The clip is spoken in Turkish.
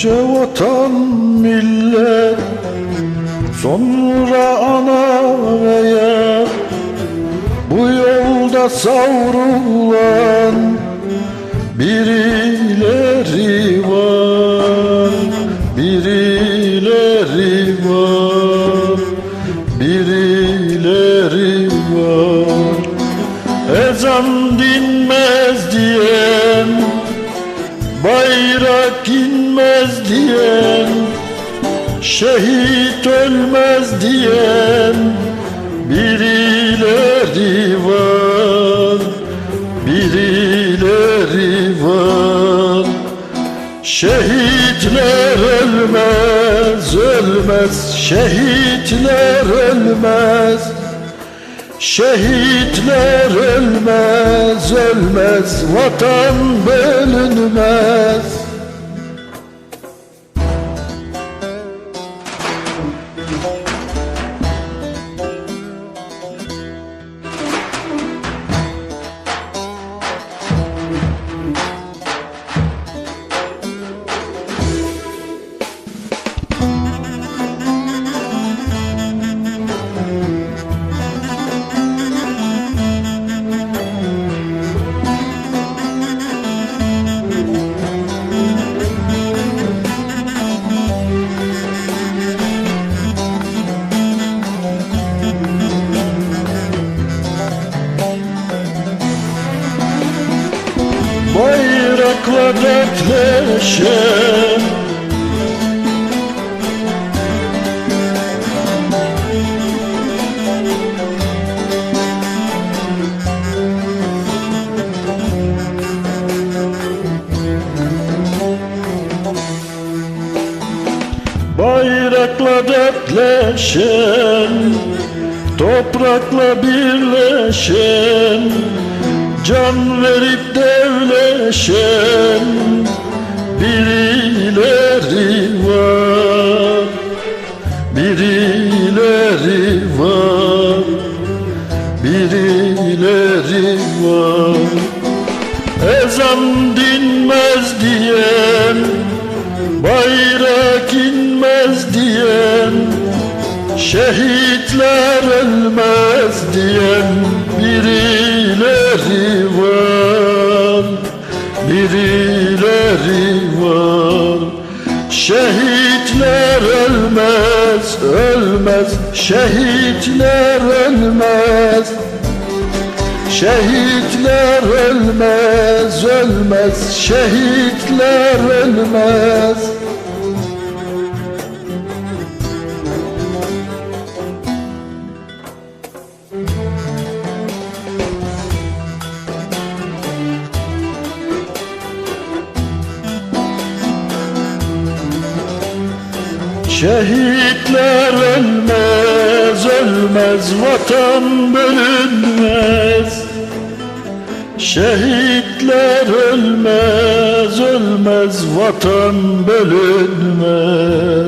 Önce vatan millet Sonra ana veya Bu yolda savrulan Birileri var Birileri var Birileri var. Ezan dinmez diyen Bayrak inmez diyen Şehit ölmez diyen Birileri var Birileri var. Şehitler ölmez, ölmez Şehitler ölmez. Şehitler ölmez, ölmez Vatan bölünmez Bayrakla dertleşen Bayrakla dertleşen Toprakla birleşen Can verip devleşen Birileri var. Birileri var. Birileri var. Ezan dinmez diyen Bayrak inmez diyen Şehitler ölmez diyen Şehitler ölmez, ölmez. Şehitler ölmez. Şehitler ölmez, ölmez. Şehitler ölmez Şehitler ölmez, ölmez, vatan bölünmez. Şehitler ölmez, ölmez, vatan bölünmez.